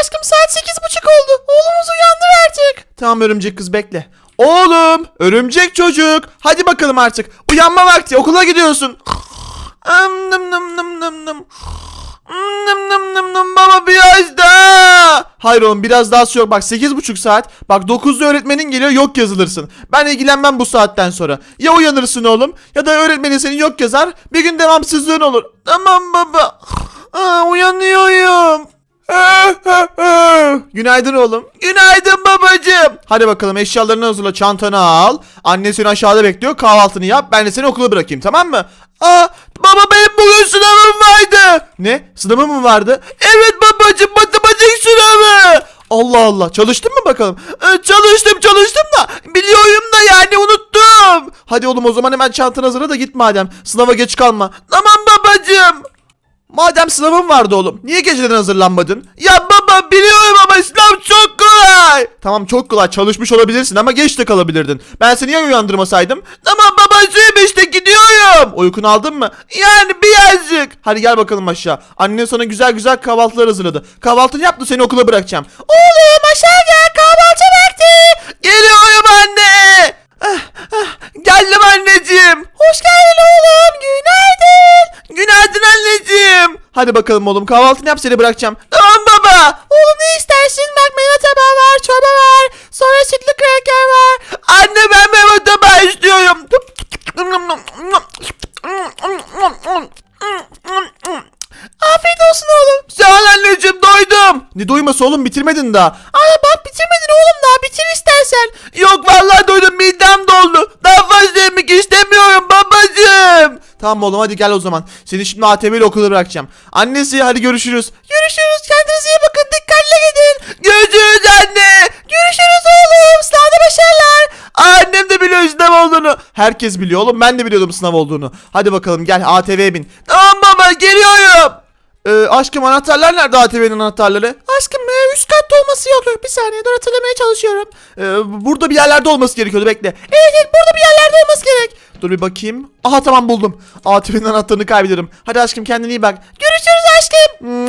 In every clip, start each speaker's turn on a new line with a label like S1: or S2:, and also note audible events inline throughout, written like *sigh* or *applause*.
S1: Aşkım saat sekiz buçuk oldu. Oğlumuzu uyandır artık. Tamam örümcek kız bekle. Oğlum örümcek çocuk. Hadi bakalım artık. Uyanma vakti okula gidiyorsun. Am, nım nım nım nım nım. Nım nım nım baba biraz daha. Hayır oğlum biraz daha yok. Bak sekiz buçuk saat. Bak 9'da öğretmenin geliyor yok yazılırsın. Ben ilgilenmem bu saatten sonra. Ya uyanırsın oğlum ya da öğretmenin seni yok yazar. Bir gün devamsızlığın olur. Tamam baba. Aa, uyanıyorum. *laughs* Günaydın oğlum. Günaydın babacığım. Hadi bakalım eşyalarını hazırla çantanı al. Seni aşağıda bekliyor kahvaltını yap. Ben de seni okula bırakayım tamam mı? Aa baba benim bugün sınavım vardı. Ne? Sınavın mı vardı? Evet babacığım matematik sınavı. Allah Allah çalıştın mı bakalım? Ee, çalıştım çalıştım da biliyorum da yani unuttum. Hadi oğlum o zaman hemen çantanı hazırla da git madem. Sınava geç kalma. Tamam babacığım. Madem sınavın vardı oğlum. Niye geceden hazırlanmadın? Ya baba biliyorum ama sınav çok kolay. Tamam çok kolay çalışmış olabilirsin ama geç de kalabilirdin. Ben seni ya uyandırmasaydım? Tamam babacığım işte gidiyorum. Uykunu aldın mı? Yani birazcık. Hadi gel bakalım aşağı. Annen sana güzel güzel kahvaltılar hazırladı. Kahvaltını yaptı seni okula bırakacağım. Oğlum aşağı gel kahvaltı vakti. Geliyorum Hadi bakalım oğlum kahvaltını yap seni bırakacağım. Tamam baba. Oğlum ne istersin? Bak meyve tabağı var, çorba var. Sonra sütlü kraker var. Anne ben meyve tabağı istiyorum. Afiyet olsun oğlum. Sağ ol anneciğim doydum. Ne doyması oğlum bitirmedin daha. Ana bak bitirmedin oğlum daha bitir istersen. Yok vallahi doydum midem doldu. Daha fazla yemek istemiyorum babacığım. Tamam oğlum hadi gel o zaman. Seni şimdi ATV ile okula bırakacağım. Annesi hadi görüşürüz. Görüşürüz kendinize iyi bakın dikkatli gidin. Görüşürüz anne. Görüşürüz oğlum. Sınavda başarılar. Annem de biliyor sınav olduğunu. Herkes biliyor oğlum ben de biliyordum sınav olduğunu. Hadi bakalım gel ATV'ye bin. Tamam baba geliyorum. Ee, aşkım anahtarlar nerede ATV'nin anahtarları? Aşkım e, üst katta olması yok. Bir saniye dur hatırlamaya çalışıyorum. Ee, burada bir yerlerde olması gerekiyordu bekle. Evet burada bir yerlerde olması gerek. Dur bir bakayım. Aha tamam buldum. ATV'nin anahtarını kaybederim. Hadi aşkım kendine iyi bak. Görüşürüz aşkım.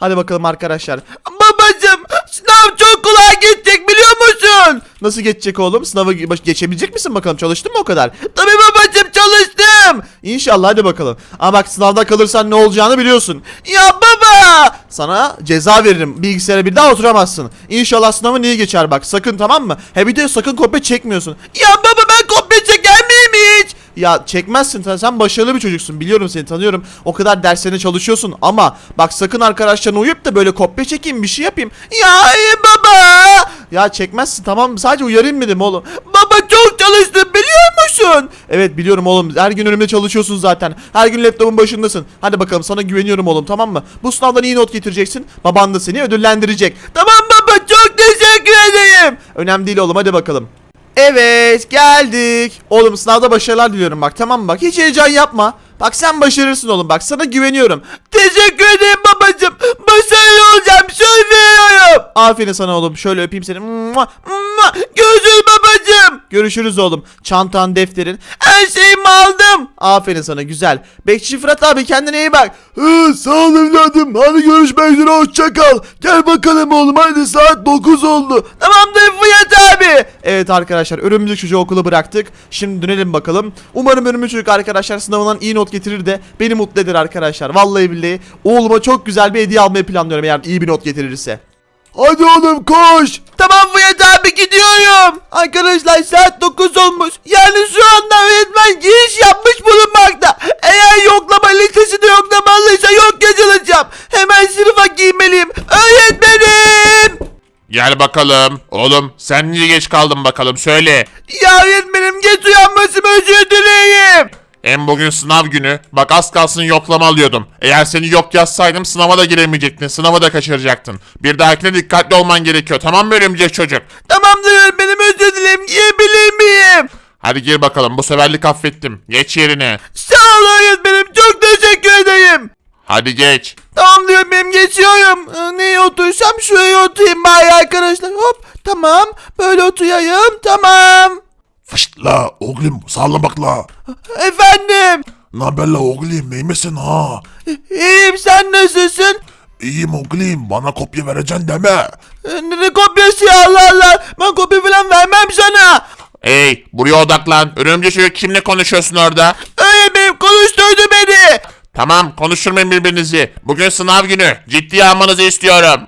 S1: Hadi bakalım arkadaşlar. Babacım sınav çok kolay geçecek biliyor musun? Nasıl geçecek oğlum? Sınavı ge- geçebilecek misin bakalım? Çalıştın mı o kadar? Tabii çalıştım. İnşallah hadi bakalım. Ama bak sınavda kalırsan ne olacağını biliyorsun. Ya baba! Sana ceza veririm. Bilgisayara bir daha oturamazsın. İnşallah sınavın iyi geçer bak. Sakın tamam mı? He bir de sakın kopya çekmiyorsun. Ya baba ben kopya çeker miyim hiç? Ya çekmezsin sen, sen başarılı bir çocuksun biliyorum seni tanıyorum o kadar derslerine çalışıyorsun ama bak sakın arkadaşlarına uyup da böyle kopya çekeyim bir şey yapayım ya baba ya çekmezsin tamam mı sadece uyarayım dedim oğlum baba çok çalıştım biliyor musun evet biliyorum oğlum her gün önümde çalışıyorsun zaten her gün laptopun başındasın hadi bakalım sana güveniyorum oğlum tamam mı bu sınavdan iyi not getireceksin baban da seni ödüllendirecek tamam baba çok teşekkür ederim önemli değil oğlum hadi bakalım Evet geldik. Oğlum sınavda başarılar diliyorum bak tamam mı bak hiç heyecan yapma. Bak sen başarırsın oğlum bak sana güveniyorum. Teşekkür ederim babacım. Başarılı olacağım söz veriyorum. Aferin sana oğlum şöyle öpeyim seni. Mua, mua. Görüşürüz babacım. Görüşürüz oğlum. Çantan defterin her şeyimi aldım. Aferin sana güzel. Bekçi Fırat abi kendine iyi bak. Hı, sağ ol evladım. Hadi görüşmek üzere hoşça kal. Gel bakalım oğlum hadi saat 9 oldu. Tamamdır Fırat abi. Evet arkadaşlar örümcek çocuğu okulu bıraktık. Şimdi dönelim bakalım. Umarım örümcek çocuk arkadaşlar sınavından iyi not getirir de beni mutlu eder arkadaşlar. Vallahi billahi oğluma çok güzel bir hediye almayı planlıyorum eğer iyi bir not getirirse. Hadi oğlum koş. Tamam Fiyat abi gidiyorum. Arkadaşlar saat 9 olmuş. Yani şu anda öğretmen giriş yapmış bulunmakta. Eğer yoklama listesinde yoklamalıysa yok yazılacağım. Hemen sınıfa giymeliyim. Öğretmenim.
S2: Gel bakalım. Oğlum sen niye geç kaldın bakalım söyle.
S1: Ya öğretmenim geç uyanmasım özür dileyim.
S2: Hem bugün sınav günü. Bak az kalsın yoklama alıyordum. Eğer seni yok yazsaydım sınava da giremeyecektin. Sınavı da kaçıracaktın. Bir dahakine dikkatli olman gerekiyor. Tamam mı örümcek çocuk?
S1: Tamamdır öğretmenim özür dilerim giyebilir miyim?
S2: Hadi gir bakalım. Bu seferlik affettim. Geç yerine.
S1: Sağ ol öğretmenim çok teşekkür ederim.
S2: Hadi geç.
S1: Tamam diyorum benim geçiyorum. Ee, Neye otursam şuraya oturayım bari arkadaşlar. Hop tamam böyle oturayım tamam.
S3: Fışt la oğlum sağlam bak la.
S1: Efendim
S3: Naber la oğlum iyi misin ha?
S1: iyiyim sen nasılsın?
S3: İyiyim oğlum bana kopya vereceksin deme.
S1: Ne kopyası ya Allah Allah. Ben kopya falan vermem sana.
S2: Hey buraya odaklan. Örümcek çocuk kimle konuşuyorsun orada?
S1: Öğretmenim konuşturdu beni.
S2: Tamam konuşturmayın birbirinizi. Bugün sınav günü. Ciddiye almanızı istiyorum.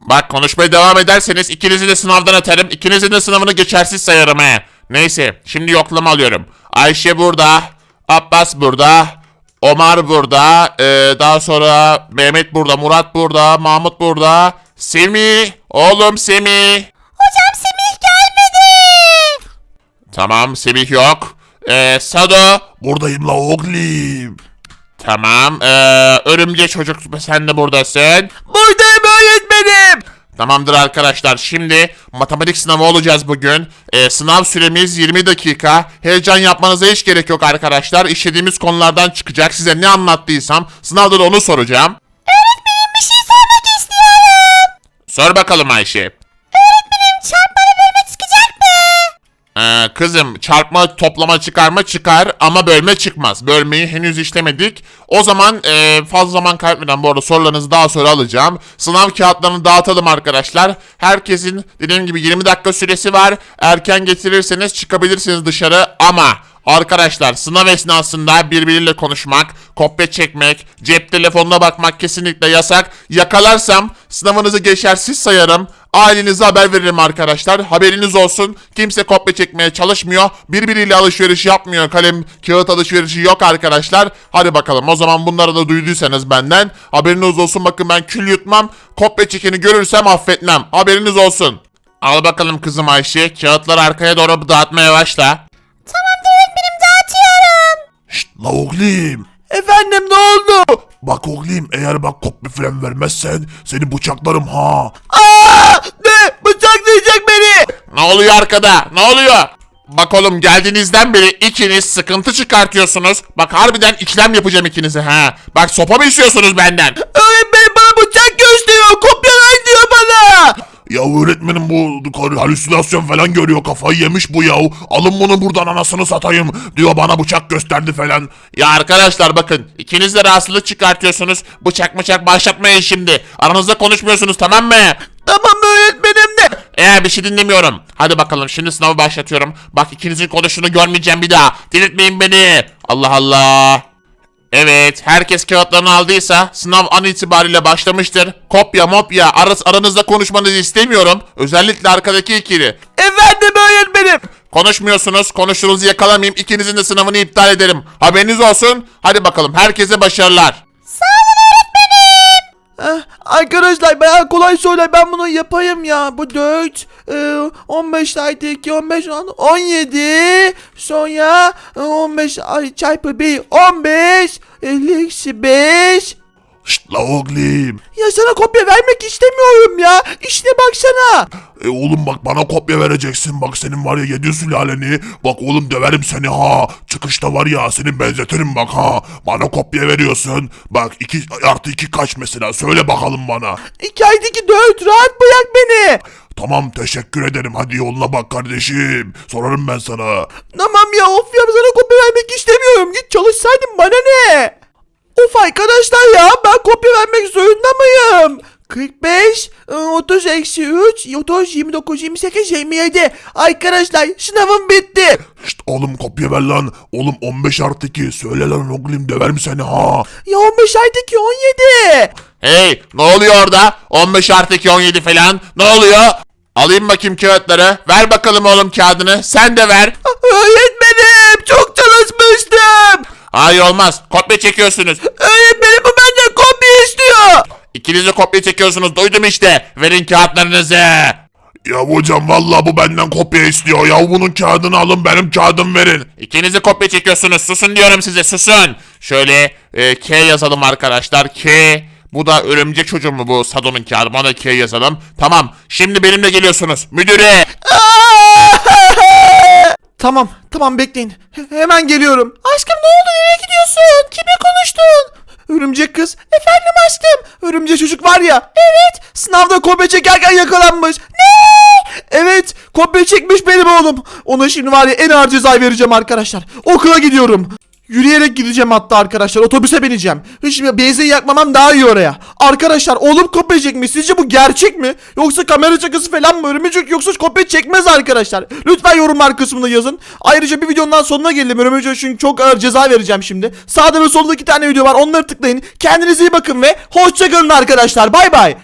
S2: Bak konuşmaya devam ederseniz ikinizi de sınavdan atarım. İkinizin de sınavını geçersiz sayarım he. Neyse şimdi yoklama alıyorum. Ayşe burada. Abbas burada. Omar burada. ee, daha sonra Mehmet burada. Murat burada. Mahmut burada. Semih. Oğlum Semih.
S4: Hocam Semih gelmedi.
S2: Tamam Semih yok. Ee, Sado.
S3: Buradayım la oğlum.
S2: Tamam. Ee, örümcek çocuk sen de buradasın.
S1: Buradayım öğretmenim.
S2: Tamamdır arkadaşlar. Şimdi matematik sınavı olacağız bugün. Ee, sınav süremiz 20 dakika. Heyecan yapmanıza hiç gerek yok arkadaşlar. İşlediğimiz konulardan çıkacak. Size ne anlattıysam sınavda da onu soracağım.
S4: Öğretmenim bir şey sormak istiyorum.
S2: Sor bakalım Ayşe.
S4: Öğretmenim çarpma
S2: Ee, kızım çarpma, toplama, çıkarma çıkar ama bölme çıkmaz. Bölmeyi henüz işlemedik. O zaman e, fazla zaman kaybetmeden bu arada sorularınızı daha sonra alacağım. Sınav kağıtlarını dağıtalım arkadaşlar. Herkesin dediğim gibi 20 dakika süresi var. Erken getirirseniz çıkabilirsiniz dışarı ama Arkadaşlar sınav esnasında birbiriyle konuşmak, kopya çekmek, cep telefonuna bakmak kesinlikle yasak. Yakalarsam sınavınızı geçersiz sayarım. Ailenize haber veririm arkadaşlar. Haberiniz olsun. Kimse kopya çekmeye çalışmıyor. Birbiriyle alışveriş yapmıyor. Kalem, kağıt alışverişi yok arkadaşlar. Hadi bakalım. O zaman bunları da duyduysanız benden. Haberiniz olsun. Bakın ben kül yutmam. Kopya çekeni görürsem affetmem. Haberiniz olsun. Al bakalım kızım Ayşe. Kağıtları arkaya doğru dağıtmaya başla.
S3: Şşt la oğlum.
S1: Efendim ne oldu?
S3: Bak oğlum eğer bak kopya falan vermezsen seni bıçaklarım ha.
S1: Aa, ne? Bıçaklayacak beni.
S2: Ne oluyor arkada? Ne oluyor? Bak oğlum geldiğinizden beri ikiniz sıkıntı çıkartıyorsunuz. Bak harbiden ikilem yapacağım ikinize ha. Bak sopa mı istiyorsunuz benden?
S1: Öğretmenim bana bıçak gösteriyor. Kopya ver diyor bana.
S3: Ya öğretmenim bu halüsinasyon falan görüyor kafayı yemiş bu ya. Alın bunu buradan anasını satayım diyor bana bıçak gösterdi falan.
S2: Ya arkadaşlar bakın ikiniz de rahatsızlık çıkartıyorsunuz. Bıçak bıçak başlatmayın şimdi. Aranızda konuşmuyorsunuz tamam mı?
S1: Tamam öğretmenim de.
S2: Eğer bir şey dinlemiyorum. Hadi bakalım şimdi sınavı başlatıyorum. Bak ikinizin konuştuğunu görmeyeceğim bir daha. Delirtmeyin beni. Allah Allah. Evet, herkes kağıtlarını aldıysa sınav an itibariyle başlamıştır. Kopya mopya aras aranızda konuşmanızı istemiyorum. Özellikle arkadaki ikili.
S1: Efendim öğretmenim.
S2: Konuşmuyorsunuz, konuştuğunuzu yakalamayayım. İkinizin de sınavını iptal ederim. Haberiniz olsun. Hadi bakalım, herkese başarılar.
S1: Eh, Arkadaşlar bayağı kolay sorular ben bunu yapayım ya. Bu 4, e, 15 artı 2, 15, 17, sonra e, 15 ay, çarpı 1, 15, 50 eksi 5.
S3: Şşt la oğlum.
S1: Ya sana kopya vermek istemiyorum ya. İşine baksana.
S3: E oğlum bak bana kopya vereceksin bak senin var ya yedi sülaleni. Bak oğlum döverim seni ha. Çıkışta var ya seni benzetirim bak ha. Bana kopya veriyorsun. Bak iki artı iki kaç mesela söyle bakalım bana.
S1: 2 artı 2, 4 rahat bırak beni.
S3: Tamam teşekkür ederim hadi yoluna bak kardeşim. Sorarım ben sana.
S1: Tamam ya of ya sana kopya vermek istemiyorum. Git çalışsaydın bana ne? Of arkadaşlar ya ben kopya vermek zorunda mıyım? 45, e, 30 eksi 3, 30, 29, 28, 27. Arkadaşlar sınavım bitti.
S3: Şşt oğlum kopya ver lan. Oğlum 15 artı 2 söyle lan oğlum döverim seni ha.
S1: Ya 15 artı 2, 17.
S2: Hey, ne oluyor orada? 15 artı 2, 17 falan. Ne oluyor? Alayım bakayım kağıtları. Ver bakalım oğlum kağıdını. Sen de ver.
S1: Öğretmenim çok çalışmıştım.
S2: Hayır olmaz. Kopya çekiyorsunuz.
S1: Öğretmenim bu benden kopya istiyor.
S2: İkiniz de kopya çekiyorsunuz. Duydum işte. Verin kağıtlarınızı.
S3: Ya hocam vallahi bu benden kopya istiyor. Ya bunun kağıdını alın benim kağıdımı verin.
S2: İkiniz de kopya çekiyorsunuz. Susun diyorum size susun. Şöyle e, K yazalım arkadaşlar. K. Bu da örümcek çocuğu mu bu Sado'nun kağıdı? Bana K yazalım. Tamam. Şimdi benimle geliyorsunuz. Müdüre. *laughs*
S1: Tamam, tamam bekleyin. H- hemen geliyorum. Aşkım ne oldu? Nereye gidiyorsun? Kimle konuştun? Örümcek kız. Efendim aşkım. Örümcek çocuk var ya. Evet. Sınavda kopya çekerken yakalanmış. Ne? Evet. Kopya çekmiş benim oğlum. Ona şimdi var ya en ağır ceza vereceğim arkadaşlar. Okula gidiyorum. Yürüyerek gideceğim hatta arkadaşlar. Otobüse bineceğim. Hiç benzin yakmamam daha iyi oraya. Arkadaşlar oğlum kopya çekmiş. Sizce bu gerçek mi? Yoksa kamera şakası falan mı? Örümcek yoksa kopya çekmez arkadaşlar. Lütfen yorumlar kısmında yazın. Ayrıca bir videonun sonuna gelelim. Örümcek çünkü çok ağır ceza vereceğim şimdi. Sağda ve solda iki tane video var. Onları tıklayın. Kendinize iyi bakın ve hoşçakalın arkadaşlar. Bay bay.